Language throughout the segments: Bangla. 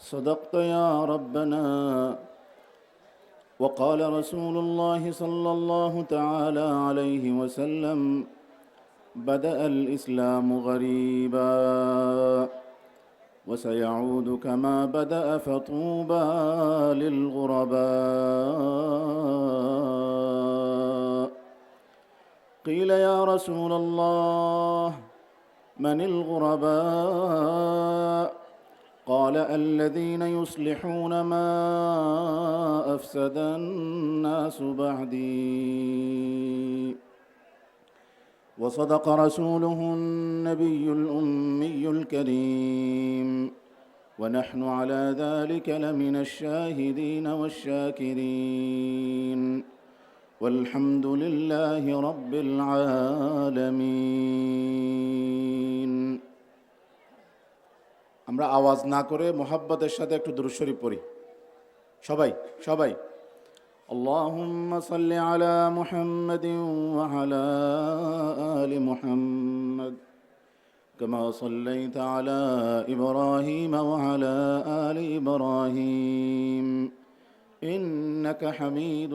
صدقت يا ربنا. وقال رسول الله صلى الله تعالى عليه وسلم بدأ الإسلام غريبا وسيعود كما بدأ فطوبى للغرباء. قيل يا رسول الله من الغرباء؟ قال الذين يصلحون ما أفسد الناس بعدي. وصدق رسوله النبي الأمي الكريم. ونحن على ذلك لمن الشاهدين والشاكرين. والحمد لله رب العالمين. আমরা আওয়াজ না করে মোহাব্বতের সাথে একটু দুরুশরী পড়ি সবাই সবাই اللهم صل على محمد وعلى آل محمد كما صليت على إبراهيم وعلى آل إبراهيم إنك حميد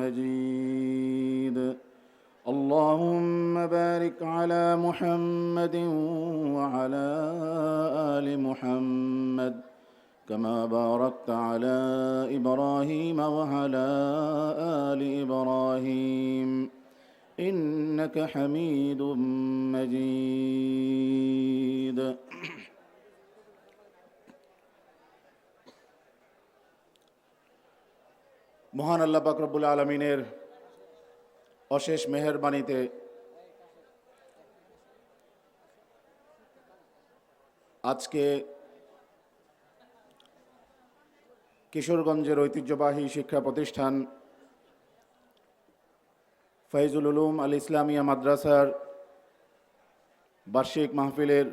مجيد اللهم بارك على محمد وعلى ال محمد كما باركت على ابراهيم وعلى ال ابراهيم انك حميد مجيد মহান আল্লাহ পাক রব্বুল আলমিনের অশেষ মেহরবানিতে আজকে কিশোরগঞ্জের ঐতিহ্যবাহী শিক্ষা প্রতিষ্ঠান ফৈজুল উলুম আল ইসলামিয়া মাদ্রাসার বার্ষিক মাহফিলের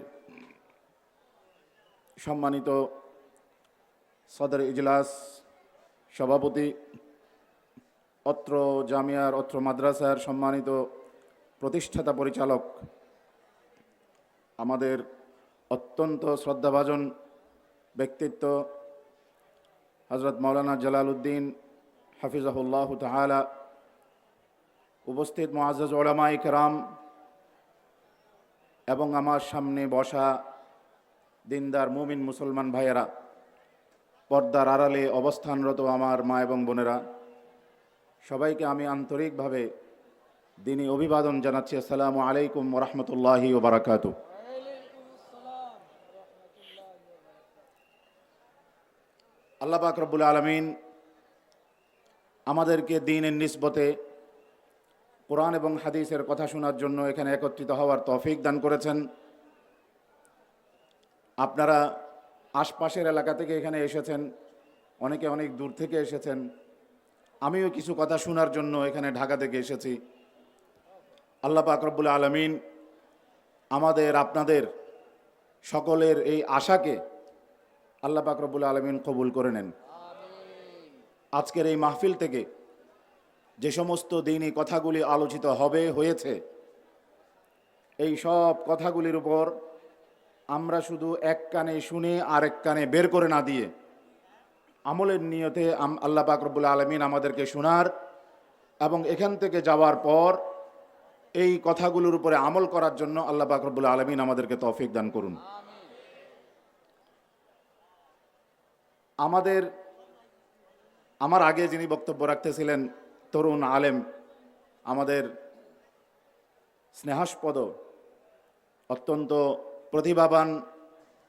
সম্মানিত সদর ইজলাস সভাপতি অত্র জামিয়ার, অত্র মাদ্রাসার সম্মানিত প্রতিষ্ঠাতা পরিচালক, আমাদের অত্যন্ত শ্রদ্ধাভাজন ব্যক্তিত্ব হজরত মৌলানা জালাল উদ্দিন হাফিজাহুল্লাহ তালা উপস্থিত মোয়াজ ওলামাই কেরাম এবং আমার সামনে বসা দিনদার মুমিন মুসলমান ভাইয়েরা, পর্দার আড়ালে অবস্থানরত আমার মা এবং বোনেরা সবাইকে আমি আন্তরিকভাবে দিনী অভিবাদন জানাচ্ছি। আসসালামু আলাইকুম রহমতুল্লাহি ওবরাকাতু আল্লাহ পাক রব্বুল আলমিন আমাদেরকে দিনের নিসবতে কোরআন এবং হাদিসের কথা শোনার জন্য এখানে একত্রিত হওয়ার তৌফিক দান করেছেন। আপনারা আশপাশের এলাকা থেকে এখানে এসেছেন, অনেকে অনেক দূর থেকে এসেছেন। আমিও কিছু কথা শোনার জন্য এখানে ঢাকা থেকে এসেছি। আল্লাহ পাক রব্বুল আলমিন আমাদের, আপনাদের সকলের এই আশাকে আল্লাহ পাক রব্বুল আলমিন কবুল করে নেন। আজকের এই মাহফিল থেকে যে সমস্ত দিনই কথাগুলি আলোচিত হবে, হয়েছে, এই সব কথাগুলির উপর আমরা শুধু এক কানে শুনে আরেক কানে বের করে না দিয়ে আমলের নিয়তে আল্লাহ পাক রব্বুল আলমিন আমাদেরকে শোনার এবং এখান থেকে যাওয়ার পর এই কথাগুলোর উপরে আমল করার জন্য আল্লাহ পাক রব্বুল আলমিন আমাদেরকে তৌফিক দান করুন। আমাদের, আমার আগে যিনি বক্তব্য রাখতেছিলেন তরুণ আলেম, আমাদের স্নেহাস্পদ, অত্যন্ত প্রতিভাবান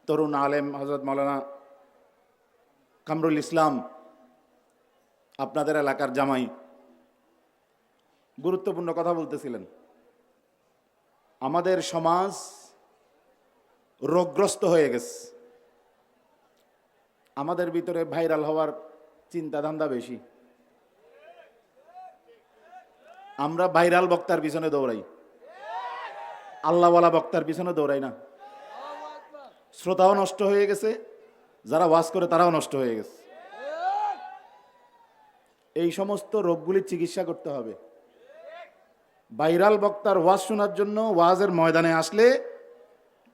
তরুণ আলেম হজরত মৌলানা কামরুল ইসলাম, আপনাদের এলাকার জামাই, গুরুত্বপূর্ণ কথা বলতেছিলেন। আমাদের সমাজ রোগগ্রস্ত হয়ে গেছে। আমাদের ভিতরে ভাইরাল হওয়ার চিন্তা ধান্দা বেশি। আমরা ভাইরাল বক্তার পিছনে দৌড়াই। আল্লাহওয়ালা বক্তার পিছনে দৌড়াই না। শ্রোতাও নষ্ট হয়ে গেছে। যারা ওয়াজ করে তারাও নষ্ট হয়ে গেছে। এই সমস্ত রোগগুলির চিকিৎসা করতে হবে। ভাইরাল বক্তার ওয়াজ শোনার জন্য ওয়াজের ময়দানে আসলে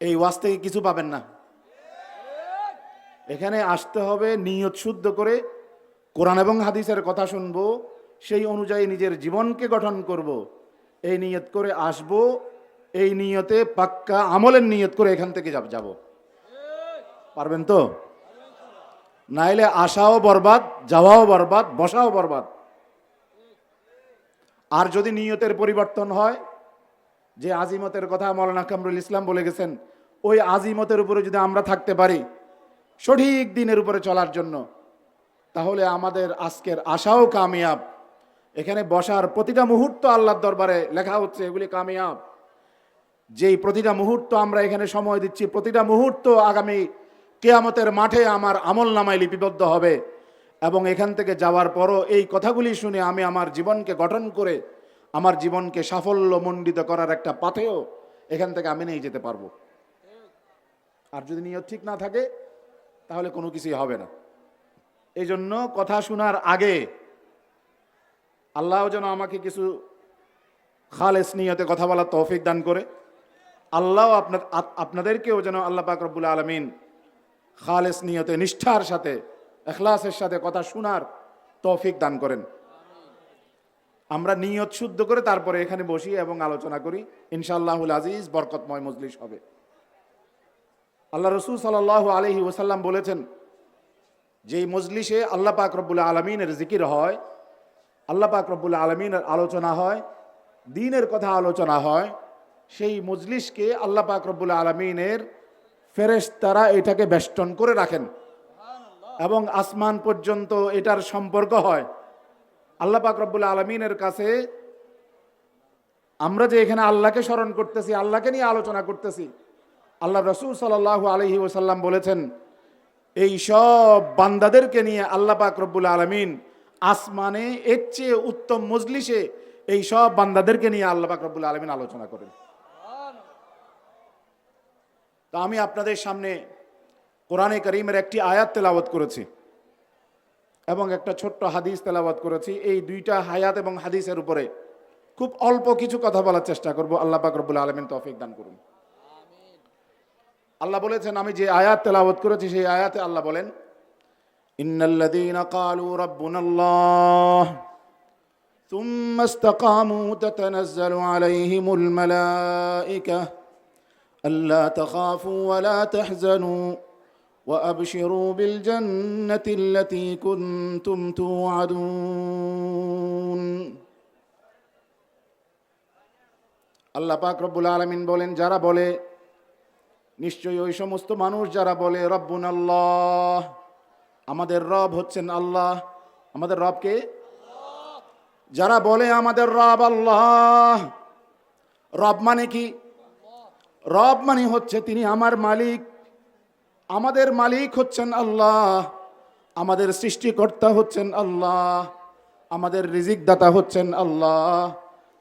এই ওয়াজ থেকে কিছু পাবেন না। এখানে আসতে হবে নিয়ত শুদ্ধ করে কোরআন এবং হাদিসের কথা শুনব, সেই অনুযায়ী নিজের জীবনকে গঠন করব। এই নিয়ত করে আসব, এই নিয়তে পাক্কা আমলের নিয়ত করে এখান থেকে যাব। পারবেন তো? নাইলে আসাও বরবাদ, যাওয়াও বরবাদ, বসাও বরবাদ। আর যদি নিয়তের পরিবর্তন হয়, যে আজিমতের কথা মৌলানা কামরুল ইসলাম বলে গেছেন, ওই আজিমতের উপরে যদি আমরা থাকতে পারি, সঠিক দিনের উপরে চলার জন্য, তাহলে আমাদের আজকের আশাও কামিয়াব। এখানে বসার প্রতিটা মুহূর্ত আল্লাহর দরবারে লেখা হচ্ছে, এগুলি কামিয়াব। যেই প্রতিটা মুহূর্ত আমরা এখানে সময় দিচ্ছি, প্রতিটা মুহূর্ত আগামী কেয়ামতের মাঠে আমার আমল নামায় লিপিবদ্ধ হবে এবং এখান থেকে যাওয়ার পরও এই কথাগুলি শুনে আমি আমার জীবনকে গঠন করে আমার জীবনকে সাফল্যমণ্ডিত করার একটা পাথেও এখান থেকে আমি নিয়ে যেতে পারব। আর যদি নিয়ত ঠিক না থাকে, তাহলে কোনো কিছুই হবে না। এই জন্য কথা শোনার আগে আল্লাহ যেন আমাকে কিছু খালেস নিয়তে কথা বলার তৌফিক দান করে। আল্লাহ আপনার, আপনাদেরকেও যেন আল্লাহ পাক আলমিন খালেস নিয়তে, নিষ্ঠার সাথে, এখলাসের সাথে কথা শোনার তৌফিক দান করেন। আমরা নিয়ত শুদ্ধ করে তারপরে এখানে বসি এবং আলোচনা করি। ইনশাআল্লাহুল আজিজ, বরকতময় মজলিস হবে। আল্লাহ রসুল সাল্লাহ আলহি ওসাল্লাম বলেছেন যে মজলিসে আল্লাহ পাক রব্বুল আলমিনের জিকির হয়, আল্লাহ পাক রব্বুল আলমিনের আলোচনা হয়, দিনের কথা আলোচনা হয়, সেই মজলিসকে আল্লাহ পাক রব্বুল আলমিনের ফেরেশ তারা এটাকে বেষ্টন করে রাখেন। এবং আসমান পর্যন্ত এটার সম্পর্ক হয়। আল্লাহ পাক রব্বুল আলমিনের কাছে আমরা যে এখানে আল্লাহকে স্মরণ করতেছি আল্লাহকে নিয়ে আলোচনা করতেছি আল্লাহ রসুল সাল্লাহ আলহি ওসাল্লাম বলেছেন এই সব বান্দাদেরকে নিয়ে আল্লাহ পাক রব্বুল আলমিন আসমানে এর চেয়ে উত্তম মজলিসে এই সব বান্দাদেরকে নিয়ে আল্লাহ পাক রব্বুল আলমিন আলোচনা করেন। তো আমি আপনাদের সামনে কোরআনে করিমের একটি আয়াত তেলাওয়াত করেছি এবং একটা ছোট্ট হাদিস তেলাওয়াত করেছি এই দুইটা হায়াত এবং হাদিসের উপরে খুব অল্প কিছু কথা বলার চেষ্টা করব আল্লাহ পাক রব্বুল আলমিন তৌফিক দান করুন আল্লাহ বলেছেন আমি যে আয়াত তেলাওয়াত করেছি সেই আয়াতে আল্লাহ বলেন ইন্নাল্লাযীনা ক্বালু রাব্বুনাল্লাহ ثم استقاموا تتنزل عليهم الملائكة ألا تخافوا ولا تحزنوا وأبشروا بالجنة التي كنتم توعدون আল্লাহ পাক রব্বুল আলমিন বলেন যারা বলে নিশ্চয়ই ওই সমস্ত মানুষ যারা বলে রব্বুন আল্লাহ আমাদের রব হচ্ছেন আল্লাহ আমাদের রবকে যারা বলে আমাদের রব আল্লাহ রব মানে কি রব মানে হচ্ছে তিনি আমার মালিক। আমাদের মালিক হচ্ছেন আল্লাহ। আমাদের সৃষ্টিকর্তা হচ্ছেন আল্লাহ। আমাদের রিজিক দাতা হচ্ছেন আল্লাহ।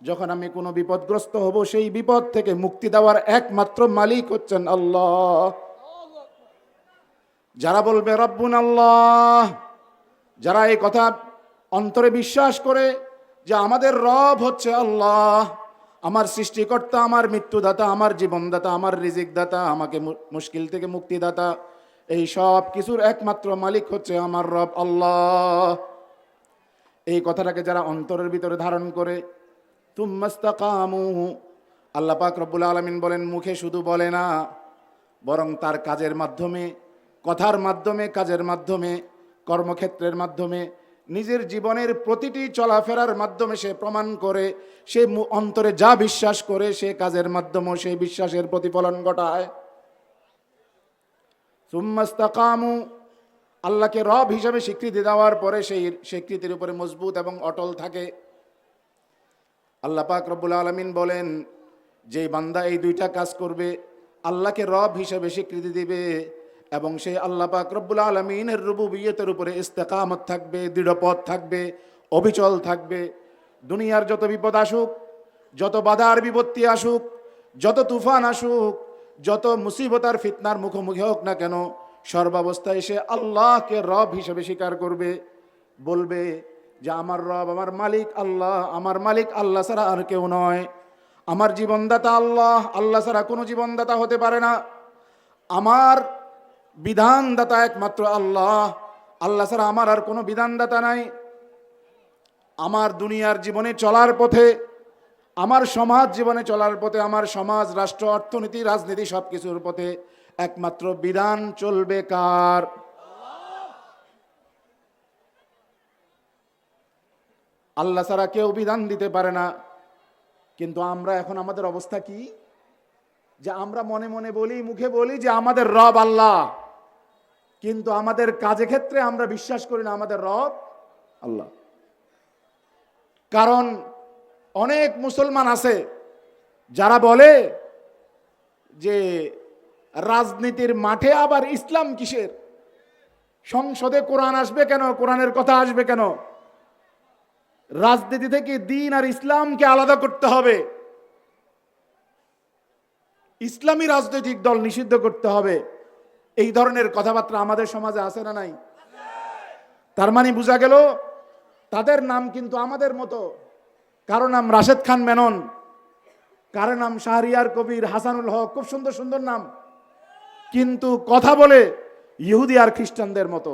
যখন আমি কোনো বিপদগ্রস্ত হব, সেই বিপদ থেকে মুক্তি দেওয়ার একমাত্র মালিক হচ্ছেন আল্লাহ। যারা বলবে, রব্বুন আল্লাহ, যারা এই কথা অন্তরে বিশ্বাস করে যে আমাদের রব হচ্ছে আল্লাহ আমার সৃষ্টিকর্তা, আমার মৃত্যুদাতা, আমার জীবনদাতা, আমার রিজিকদাতা, আমাকে মুশকিল থেকে মুক্তিদাতা, এই সব কিছুর একমাত্র মালিক হচ্ছে আমার রব আল্লাহ। এই কথাটাকে যারা অন্তরের ভিতরে ধারণ করে আল্লাহ পাক রব্বুল আলমিন বলেন, মুখে শুধু বলে না, বরং তার কাজের মাধ্যমে, কথার মাধ্যমে, কাজের মাধ্যমে, কর্মক্ষেত্রের মাধ্যমে নিজের জীবনের প্রতিটি চলাফেরার মাধ্যমে সে প্রমাণ করে, সে অন্তরে যা বিশ্বাস করে, সে কাজের মাধ্যমে সেই বিশ্বাসের প্রতিফলন ঘটায়। সুম্মাস্তাকামু আল্লাহকে রব হিসাবে স্বীকৃতি দেওয়ার পরে সেই স্বীকৃতির উপরে মজবুত এবং অটল থাকে। আল্লাহ পাক রব্বুল আলমিন বলেন, যে বান্দা এই দুইটা কাজ করবে, আল্লাহকে রব হিসাবে স্বীকৃতি দিবে এবং সেই আল্লাহ পাক রব্বুল আলমিনের রুবুবিয়তের উপরে ইস্তেকামত থাকবে, দৃঢ়পথ থাকবে, অবিচল থাকবে। দুনিয়ার যত বিপদ আসুক, যত বাধার বিপত্তি আসুক, যত তুফান আসুক, যত মুসিবতার ফিতনার মুখোমুখি হোক না কেন, সর্বাবস্থায় সে আল্লাহকে রব হিসেবে স্বীকার করবে। বলবে যে, আমার রব, আমার মালিক আল্লাহ, আমার মালিক আল্লাহ ছাড়া আর কেউ নয়। আমার জীবনদাতা আল্লাহ আল্লাহ ছাড়া কোনো জীবনদাতা হতে পারে না। আমার বিধানদাতা একমাত্র আল্লাহ। আল্লাহ ছাড়া আমার আর কোনো বিধানদাতা নাই। আমার দুনিয়ার জীবনে চলার পথে, আমার সমাজ জীবনে চলার পথে, আমার সমাজ, রাষ্ট্র, অর্থনীতি, রাজনীতি সব কিছুর পথে একমাত্র বিধান চলবে কার? আল্লাহ ছাড়া কেউ বিধান দিতে পারে না। কিন্তু আমরা এখন আমাদের অবস্থা কি? যে আমরা মনে মনে বলি, মুখে বলি যে আমাদের রব আল্লাহ। কিন্তু আমাদের কাজে ক্ষেত্রে আমরা বিশ্বাস করি না আমাদের রব আল্লাহ। কারণ অনেক মুসলমান আছে যারা বলে যে রাজনীতির মাঠে আবার ইসলাম কিসের? সংসদে কোরআন আসবে কেন? কোরআনের কথা আসবে কেন? রাজনীতি থেকে দিন আর ইসলামকে আলাদা করতে হবে। ইসলামী রাজনৈতিক দল নিষিদ্ধ করতে হবে। এই ধরনের কথাবার্তা আমাদের সমাজে আছে না নাই? তার মানে বোঝা গেল, তাদের নাম কিন্তু আমাদের মতো। কারও নাম রাশেদ খান মেনন, কারও নাম শাহরিয়ার কবির হাসানুল হক, খুব সুন্দর সুন্দর নাম। কিন্তু কথা বলে ইহুদি আর খ্রিস্টানদের মতো।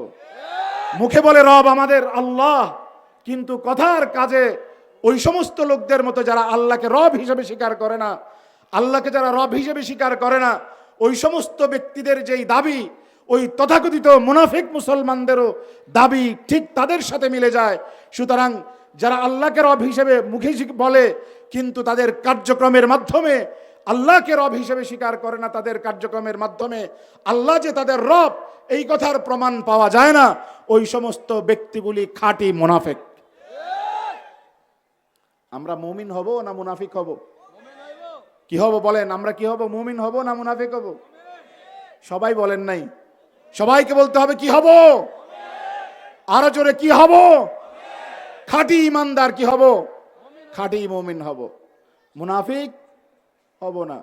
মুখে বলে রব আমাদের আল্লাহ, কিন্তু কথার কাজে ওই সমস্ত লোকদের মতো যারা আল্লাহকে রব হিসেবে স্বীকার করে না, আল্লাহকে যারা রব হিসেবে স্বীকার করে না ওই সমস্ত ব্যক্তিদের যেই দাবি, ওই তথাকথিত মুনাফিক মুসলমানদেরও দাবি ঠিক তাদের সাথে মিলে যায়। সুতরাং যারা আল্লাহকে রব হিসেবে মুখে বলে, কিন্তু তাদের কার্যক্রমের মাধ্যমে আল্লাহকে রব হিসেবে স্বীকার করে না, তাদের কার্যক্রমের মাধ্যমে আল্লাহ যে তাদের রব, এই কথার প্রমাণ পাওয়া যায় না। ওই সমস্ত ব্যক্তিগুলি খাঁটি মুনাফেক। আমরা মুমিন হব না মুনাফিক হব? কি হব বলেন, আমরা কি হব, মুমিন হব না মুনাফিক হব? সবাই বলেন নাই। সবাইকে বলতে হবে, কি হব? আরও জোরে, কি হব? খাঁটি ইমানদার কি হব? খাঁটি মুমিন হব। মুনাফিক হব না।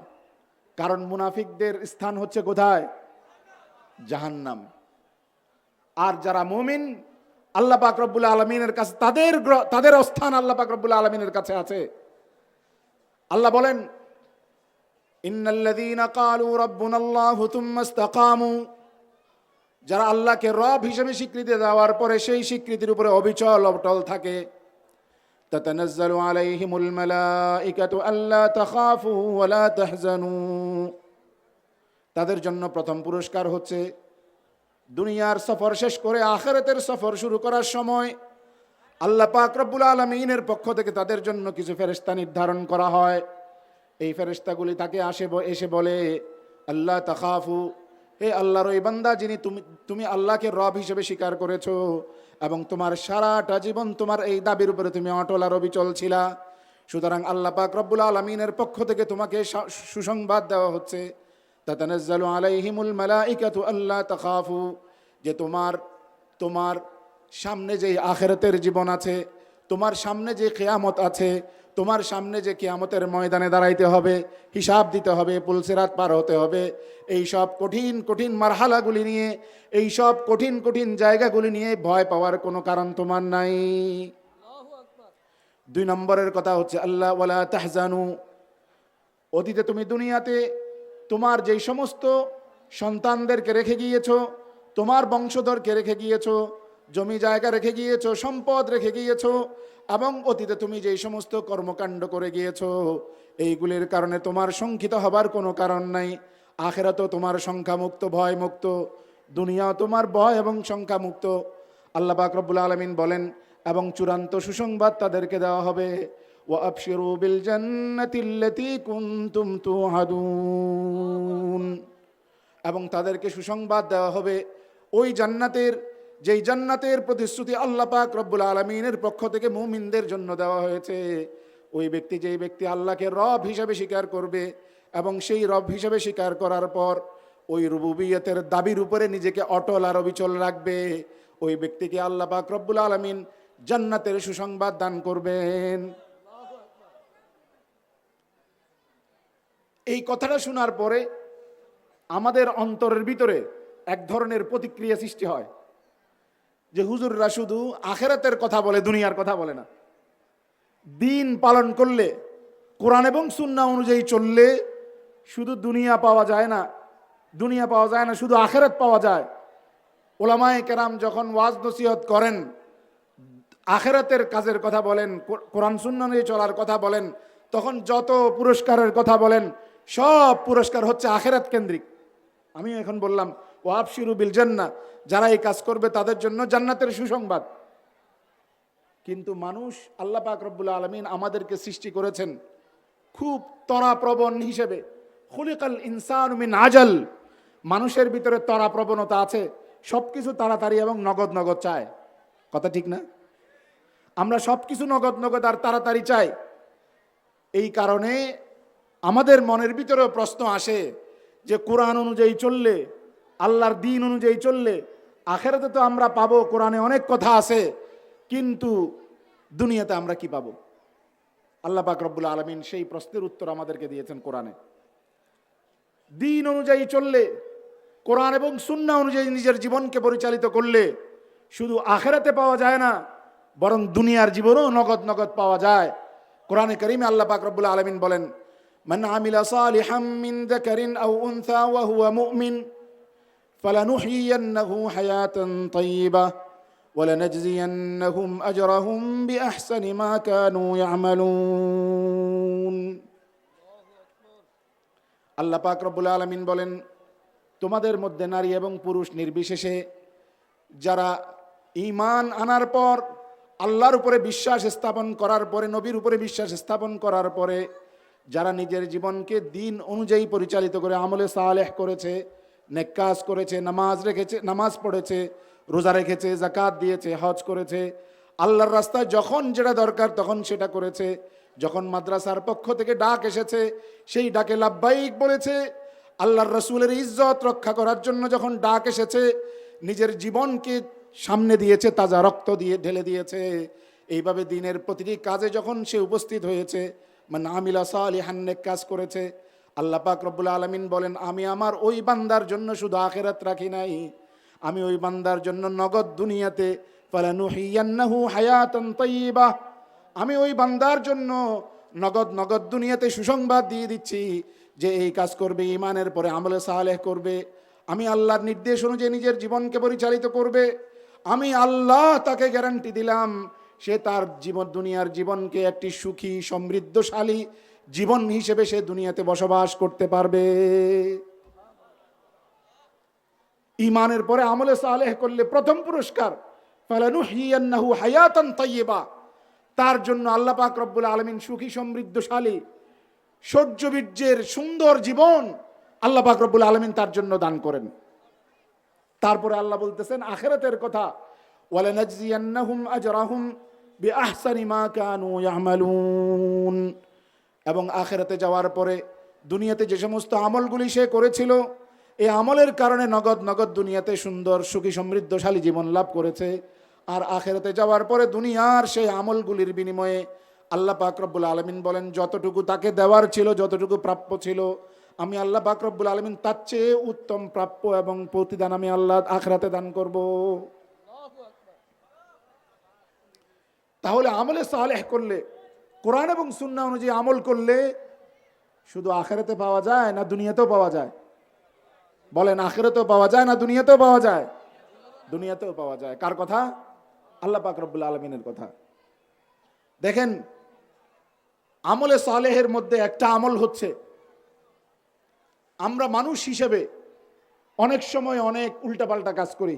কারণ মুনাফিকদের স্থান হচ্ছে কোথায়? জাহান্নাম। আর যারা মুমিন, আল্লাহ পাক রব্বুল আলমিনের কাছে, তাদের তাদের অস্থান আল্লাহ পাক রব্বুল আলমিনের কাছে আছে। আল্লাহ বলেন ইন্নাল্লাযীনা ক্বালু রাব্বুনাল্লাহু থুম্মা ইসতাকামু যারা আল্লাহকে রব হিসেবে স্বীকৃতি দেওয়ার পরে সেই স্বীকৃতির উপরে অবিচল অটল থাকে। আলাইহিমুল মালাইকাতু আল্লা তাখাফু ওয়া লা তাহজানু। তাদের জন্য প্রথম পুরস্কার হচ্ছে দুনিয়ার সফর শেষ করে আখেরাতের সফর শুরু করার সময় আল্লাহ পাক রব্বুল আলমিনের পক্ষ থেকে তাদের জন্য কিছু ফেরেস্তা নির্ধারণ করা হয়। এই ফেরেস্তাগুলি তাকে আসে এসে বলে, আল্লাহ তাকাফু হে আল্লাহর ওই বান্দা যিনি তুমি তুমি আল্লাহকে রব হিসেবে স্বীকার করেছ এবং তোমার সারাটা জীবন তোমার এই দাবির উপরে তুমি অটল আর অবিচল ছিলা। সুতরাং আল্লাহ পাক রব্বুল আলমিনের পক্ষ থেকে তোমাকে সুসংবাদ দেওয়া হচ্ছে। তাতানাজ্জালু আলাইহিমুল মালাইকাতু আল্লাহ তাখাফু, যে তোমার তোমার সামনে যে আখেরাতের জীবন আছে, তোমার সামনে যে কেয়ামত আছে তোমার সামনে যে কেয়ামতের ময়দানে দাঁড়াইতে হবে, হিসাব দিতে হবে, পুলসেরাত পার হতে হবে, এই সব কঠিন কঠিন মারহালাগুলি নিয়ে, এই সব কঠিন কঠিন জায়গাগুলি নিয়ে ভয় পাওয়ার কোনো কারণ তোমার নাই। দুই নম্বরের কথা হচ্ছে, আল্লাহ তাহজানু, অতীতে তুমি দুনিয়াতে তোমার যেই সমস্ত সন্তানদেরকে রেখে গিয়েছো, তোমার বংশধরকে রেখে গিয়েছো জমি জায়গা রেখে গিয়েছো, সম্পদ রেখে গিয়েছো, এবং অতীতে তুমি যেই সমস্ত কর্মকাণ্ড করে গিয়েছো, এইগুলির কারণে তোমার শঙ্কিত হবার কোনো কারণ নাই। আখেরা তো তোমার সংখ্যামুক্ত ভয়মুক্ত, দুনিয়া তোমার ভয় এবং সংখ্যামুক্ত আল্লাহ পাক রব্বুল আলমিন বলেন, এবং চূড়ান্ত সুসংবাদ তাদেরকে দেওয়া হবে ও বিল এবং তাদেরকে সুসংবাদ দেওয়া হবে, ওই জান্নাতের যেই জান্নাতের প্রতিশ্রুতি আল্লাহ পাক রব্বুল আলমিনের পক্ষ থেকে মুমিনদের জন্য দেওয়া হয়েছে, ওই ব্যক্তি যেই ব্যক্তি আল্লাহকে রব হিসাবে স্বীকার করবে এবং সেই রব হিসাবে স্বীকার করার পর ওই রুবুবিয়তের দাবির উপরে নিজেকে অটল আর অবিচল রাখবে। ওই ব্যক্তিকে আল্লাহ পাক রব্বুল আলমিন জান্নাতের সুসংবাদ দান করবেন। এই কথাটা শোনার পরে আমাদের অন্তরের ভিতরে এক ধরনের প্রতিক্রিয়া সৃষ্টি হয়। যে হুজুররা শুধু আখেরাতের কথা বলে, দুনিয়ার কথা বলে না। দিন পালন করলে, কোরআন এবং সুন্না অনুযায়ী চললে শুধু দুনিয়া পাওয়া যায় না, দুনিয়া পাওয়া যায় না, শুধু আখেরাত পাওয়া যায়। ওলামায়ে কেরাম যখন ওয়াজ নসিহত করেন, আখেরাতের কাজের কথা বলেন কোরআন শূন্য নিয়ে চলার কথা বলেন, তখন যত পুরস্কারের কথা বলেন, সব পুরস্কার হচ্ছে আখেরাত কেন্দ্রিক। আমি এখন বললাম ও আফসিরু বিল জান্না যারা এই কাজ করবে তাদের জন্য জান্নাতের সুসংবাদ। কিন্তু মানুষ আল্লাহ পাক রব্বুল আলমিন আমাদেরকে সৃষ্টি করেছেন খুব তরাপ্রবণ হিসেবে। খুলিকাল ইনসান মিন আজাল, মানুষের ভিতরে তরা প্রবণতা আছে সব কিছু তাড়াতাড়ি এবং নগদ নগদ চায়। কথা ঠিক না? আমরা সব কিছু নগদ নগদ আর তাড়াতাড়ি চাই। এই কারণে আমাদের মনের ভিতরেও প্রশ্ন আসে যে, কোরআন অনুযায়ী চললে আল্লাহর দিন অনুযায়ী চললে আখেরাতে তো আমরা পাবো কোরআনে অনেক কথা আছে কিন্তু দুনিয়াতে আমরা কি পাবো আল্লাহ পাক রব্বুল আলমিন সেই প্রশ্নের উত্তর আমাদেরকে দিয়েছেন কোরআনে দিন অনুযায়ী চললে কোরআন এবং সুন্না অনুযায়ী নিজের জীবনকে পরিচালিত করলে শুধু আখেরাতে পাওয়া যায় না বরং দুনিয়ার জীবনেও নগদ নগদ পাওয়া যায় কোরআনে করিমে আল্লাহ পাক রব্বুল আলমিন বলেন من عمل صالحا من ذكر أو أنثى وهو مؤمن فلنحيينه حياة طيبة ولنجزينهم أجرهم بأحسن ما كانوا يعملون আল্লাহ পাক রব্বুল আলমিন বলেন তোমাদের মধ্যে নারী এবং পুরুষ নির্বিশেষে যারা ঈমান আনার পর আল্লাহর উপরে বিশ্বাস স্থাপন করার পরে নবীর উপরে বিশ্বাস স্থাপন করার পরে যারা নিজের জীবনকে দিন অনুযায়ী পরিচালিত করে আমলে সালেহ করেছে নেকাজ করেছে, নামাজ রেখেছে, নামাজ পড়েছে, রোজা রেখেছে জাকাত দিয়েছে, হজ করেছে। আল্লাহর রাস্তায় যখন যেটা দরকার তখন সেটা করেছে। যখন মাদ্রাসার পক্ষ থেকে ডাক এসেছে, সেই ডাকে লাভবাহিক বলেছে। আল্লাহর রসুলের ইজ্জত রক্ষা করার জন্য যখন ডাক এসেছে, নিজের জীবনকে সামনে দিয়েছে, তাজা রক্ত দিয়ে ঢেলে দিয়েছে। এইভাবে দিনের প্রতিটি কাজে যখন সে উপস্থিত হয়েছে মানে আমিলা সালিহান নেক কাজ করেছে আল্লাহ পাক রব্বুল আলমিন বলেন, আমি আমার ওই বান্দার জন্য শুধু আখেরাত রাখি নাই। আমি ওই বান্দার জন্য নগদ দুনিয়াতে আমি ওই বান্দার জন্য নগদ নগদ দুনিয়াতে সুসংবাদ দিয়ে দিচ্ছি যে এই কাজ করবে ইমানের পরে আমলে সালেহ করবে। আমি আল্লাহর নির্দেশ অনুযায়ী নিজের জীবনকে পরিচালিত করবে। আমি আল্লাহ তাকে গ্যারান্টি দিলাম, সে তার জীবন, দুনিয়ার জীবনকে একটি সুখী, সমৃদ্ধশালী জীবন হিসেবে সে দুনিয়াতে বসবাস করতে পারবে। ইমানের পরে আমলে সালেহ করলে প্রথম পুরস্কার। তার জন্য আল্লাহ পাক রব্বুল আলমিন সুখী, সমৃদ্ধশালী, সৌর্যবীর্যের সুন্দর জীবন আল্লাহ পাক রব্বুল আলমিন তার জন্য দান করেন। তারপরে আল্লাহ বলতেছেন, আখেরাতের কথা, ওয়ালানাজজিয়ান্নাহুম আজরাহুম বিআহসানি মা কানু ইয়ামালুন। এবং আখেরাতে যাওয়ার পরে দুনিয়াতে যে সমস্ত আমলগুলি সে করেছিল এই আমলের কারণে নগদ নগদ দুনিয়াতে সুন্দর, সুখী, সমৃদ্ধশালী জীবন লাভ করেছে। আর আখেরাতে যাওয়ার পরে দুনিয়ার সেই আমলগুলির বিনিময়ে আল্লাহ পাক রব্বুল আলমিন বলেন, যতটুকু তাকে দেওয়ার ছিল, যতটুকু প্রাপ্য ছিল, আমি আল্লাহ পাক রব্বুল আলমিন তার চেয়ে উত্তম প্রাপ্য এবং প্রতিদান আমি আল্লাহ আখরাতে দান করব। তাহলে আমলে সালেহ করলে কোরআন এবং সুন্না অনুযায়ী আমল করলে শুধু আখেরাতে পাওয়া যায় না দুনিয়াতেও পাওয়া যায়? বলেন, আখেরাতেও পাওয়া যায় না দুনিয়াতেও পাওয়া যায়? দুনিয়াতেও পাওয়া যায়। কার কথা? আল্লাহ পাক রব্বুল আলমিনের কথা। দেখেন, আমলে সালেহের মধ্যে একটা আমল হচ্ছে, আমরা মানুষ হিসেবে অনেক সময় অনেক উল্টাপাল্টা কাজ করি।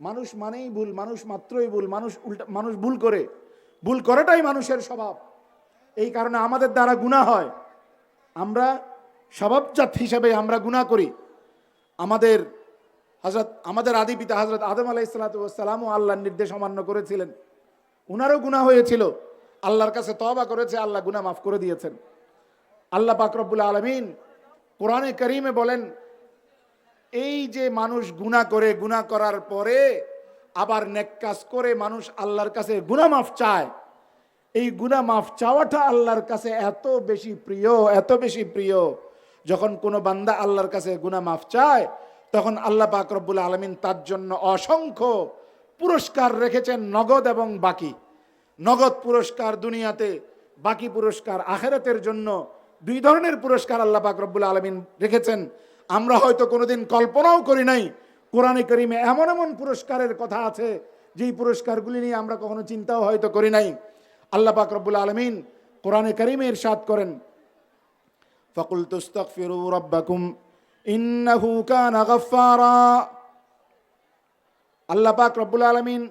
মানুষ মানেই ভুল, মানুষ মাত্রই ভুল, মানুষ উল্টা, মানুষ ভুল করে। ভুল করাটাই মানুষের স্বভাব। এই কারণে আমাদের দ্বারা গুণা হয়। আমরা স্বভাবজাত হিসাবে আমরা গুণা করি। আমাদের হজরত আমাদের আদি পিতা হজরত আদম আলাই সালাতামও আল্লাহর নির্দেশ অমান্য করেছিলেন। উনারও গুণা হয়েছিল। আল্লাহর কাছে তবা করেছে, আল্লাহ গুণা মাফ করে দিয়েছেন। আল্লাহ পাকরবুল আলমিন কোরআনে করিমে বলেন, এই যে মানুষ গুণা করে গুণা করার পরে আবার নেক কাজ করে মানুষ আল্লাহর কাছে গুণা মাফ চায়। এই গুণা মাফ চাওয়াটা আল্লাহর কাছে এত বেশি প্রিয়, এত বেশি প্রিয়। যখন কোনো বান্দা আল্লাহর কাছে গুণা মাফ চায়, তখন আল্লাহ পাক রব্বুল আলমিন তার জন্য অসংখ্য পুরস্কার রেখেছেন নগদ এবং বাকি। নগদ পুরস্কার দুনিয়াতে, বাকি পুরস্কার আখেরাতের জন্য দুই ধরনের পুরস্কার আল্লাহ পাক রব্বুল আলমিন রেখেছেন। আমরা হয়তো কোনোদিন কল্পনাও করি নাই কোরআনে করিমে এমন এমন পুরস্কারের কথা আছে, যেই পুরস্কারগুলি নিয়ে আমরা কখনো চিন্তাও হয়তো করি নাই। আল্লাহ পাক রব্বুল আলমিন কোরআনে করিমে ইরশাদ করেন ফকুল তুস্তাগফিরু রাব্বাকুম, ইন্নাহু কানা গাফফারা। আল্লাহ পাক রব্বুল আলমিন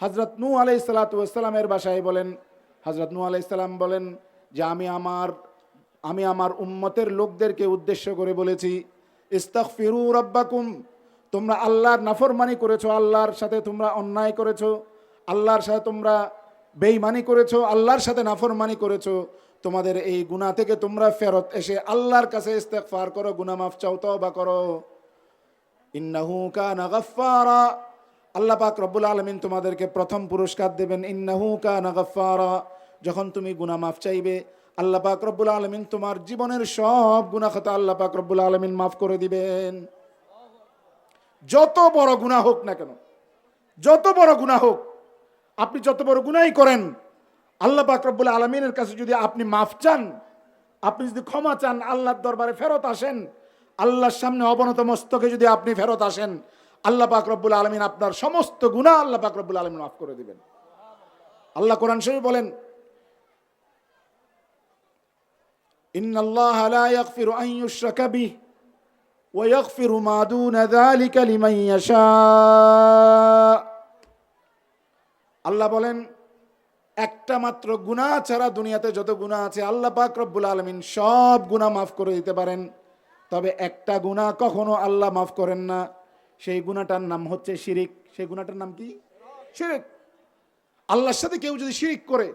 হজরত নূ আলাই সালাতামের বাসায় বলেন হজরত নূ আলাই সালাম বলেন যে, আমি আমার আমি আমার উম্মতের লোকদেরকে উদ্দেশ্য করে বলেছি ইস্তাক ফিরু তোমরা আল্লাহর নাফরমানি করেছ, আল্লাহর সাথে তোমরা অন্যায় করেছ, আল্লাহর সাথে তোমরা বেইমানি করেছ, আল্লাহর সাথে নাফরমানি করেছ, তোমাদের এই গুনাহ থেকে তোমরা ফেরত এসে আল্লাহর কাছে ইস্তেগফার করো, গুনাহ মাফ চাও, তওবা করো। ইন্নাহু কানা গাফফারা। আল্লাহ পাক রব্বুল আলমিন তোমাদেরকে প্রথম পুরস্কার দেবেন, ইন্নাহু কানা গাফফারা। যখন তুমি গুনাহ মাফ চাইবে, আল্লাহ পাক রব্বুল আলমিন তোমার জীবনের সব গুনাহ খাতা আল্লাহ পাক রব্বুল আলমিন মাফ করে দিবেন। যত বড় গুনাহ হোক না কেন, যত বড় গুনাহ হোক, আপনি যত বড় গুনাহই করেন, আল্লাহ পাক রব্বুল আলমিনের কাছে যদি আপনি মাফ চান, আপনি যদি ক্ষমা চান, আল্লাহর দরবারে ফেরত আসেন, আল্লাহর সামনে অবনত মস্তকে যদি আপনি ফেরত আসেন, আল্লাহ পাক রব্বুল আলমিন আপনার সমস্ত গুনাহ আল্লাহ পাক রব্বুল আলমিন মাফ করে দিবেন। আল্লাহ কোরআন শরীফ বলেন, ইন্নাল্লাহ লা ইয়াগফিরু আন ইউশরাকা বিহি ইয়াগফিরু মা দুনা যালিকা লিমান ইয়াশা আল্লাহ বলেন, একটা মাত্র গুনাহ ছাড়া দুনিয়াতে যত গুনাহ আছে, আল্লাহ পাক রব্বুল আলমিন সব গুনাহ মাফ করে দিতে পারেন। তবে একটা গুনাহ কখনো আল্লাহ মাফ করেন না। সেই গুনাহটার নাম হচ্ছে শিরিক। সেই গুনাহটার নাম কি? শিরিক। আল্লাহর সাথে কেউ যদি শিরিক করে,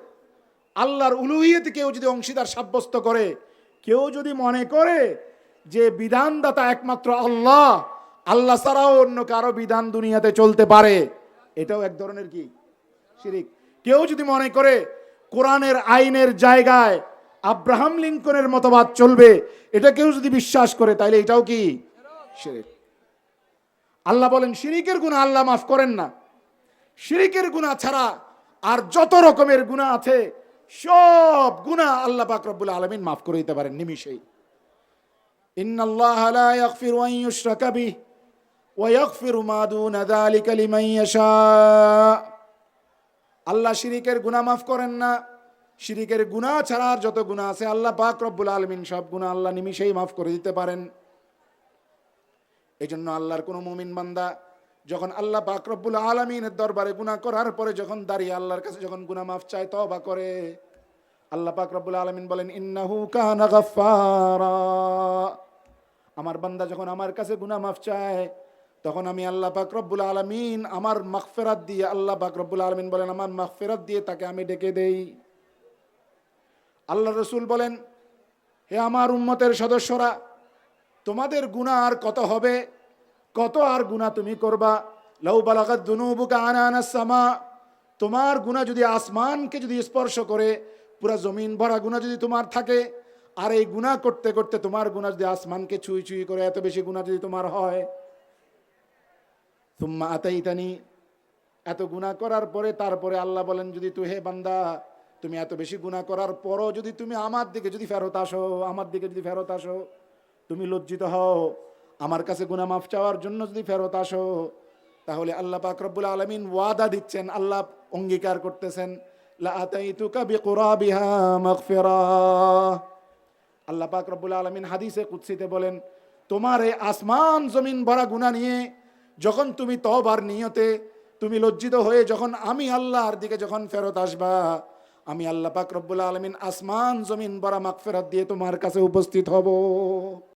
আল্লাহর উলুহিয়তে কেউ যদি অংশীদার সাব্যস্ত করে, কেউ যদি মনে করে যে বিধানদাতা একমাত্র আল্লাহ আল্লাহ ছাড়াও অন্য কারও বিধান দুনিয়াতে চলতে পারে। এটাও এক ধরনের কি? শিরিক। কেউ যদি মনে করে কোরআনের আইনের জায়গায় আব্রাহাম লিঙ্কনের মতবাদ চলবে, এটা কেউ যদি বিশ্বাস করে তাহলে এটাও কি? শিরিক। আল্লাহ বলেন, শিরিকের গুণা আল্লাহ মাফ করেন না। শিরিকের গুণা ছাড়া আর যত রকমের গুণা আছে, সব গুণা আল্লাহ পাক রব্বুল আলমিন মাফ করে দিতে পারেন নিমিষেই। ইন্নাল্লাহ লা ইয়াগফিরু আন ইউশরাকা বিহি ওয়া ইয়াগফিরু মা দুনা যালিকা লিমান ইয়াশা আল্লাহ শিরিকের গুনাহ মাফ করেন না। শিরিকের গুনাহ ছাড়া আর যত গুনাহ আছে, আল্লাহ পাক রব্বুল আলমিন সব গুনাহ আল্লাহ নিমিষেই মাফ করে দিতে পারেন। এই জন্য আল্লাহর কোনো মুমিন বান্দা যখন আল্লাহ পাক রব্বুল আলমিনের দরবারে গুনাহ করার পরে যখন দাঁড়িয়ে আল্লাহর কাছে যখন গুনাহ মাফ চায় তবা করে। আল্লাহ পাক রব্বুল আলমিন বলেন, ইন্নাহু কানা গাফফারা। আমার বান্দা যখন আমার কাছে গুনাহ মাফ চায়, তখন আমি আল্লাহ পাক রব্বুল আলমিন আমার মাগফিরাত দিয়ে আল্লাহ পাক রব্বুল আলমিন বলেন, আমার মাগফিরাত দিয়ে তাকে আমি ডেকে দেই। আল্লাহ রসুল বলেন, হে আমার উম্মতের সদস্যরা, তোমাদের গুনাহ আর কত হবে? কত আর গুনাহ তুমি করবা? লাউ বালাগাত দুনুবুকা আনানাস সামা। তোমার গুনাহ যদি আসমানকে যদি স্পর্শ করে পুরা জমিন ভরা গুনাহ যদি তোমার থাকে, আর এই গুনাহ করতে করতে তোমার গুনাহ যদি আসমানকে ছুঁই ছুঁই করে এত বেশি গুনাহ যদি তোমার হয়। তুম্মা আতাইতানি, এত গুনাহ করার পরে তারপরে আল্লাহ বলেন, যদি তুই হে বান্দা, তুমি এত বেশি গুনাহ করার পরও যদি তুমি আমার দিকে যদি ফেরত আসো, আমার দিকে যদি ফেরত আসো, তুমি লজ্জিত হও। আমার কাছে গুনাহ মাফ চাওয়ার জন্য যদি ফেরত আসো, তাহলে আল্লাহ পাক রব্বুল আলমিন ওয়াদা দিচ্ছেন, আল্লাহ অঙ্গীকার করতেছেন। লা আতাইতুকা বিকুরাবিহা মাগফিরা আল্লাহ পাক রব্বুল আলমিন হাদিসে কুৎসিতে বলেন, তোমার এই আসমান জমিন ভরা গুণা নিয়ে যখন তুমি তবার নিয়তে তুমি লজ্জিত হয়ে যখন আমি আল্লাহর দিকে যখন ফেরত আসবা, আমি আল্লাহ পাক রব্বুল আলমিন আসমান জমিন ভরা মাগফেরত দিয়ে তোমার কাছে উপস্থিত হব।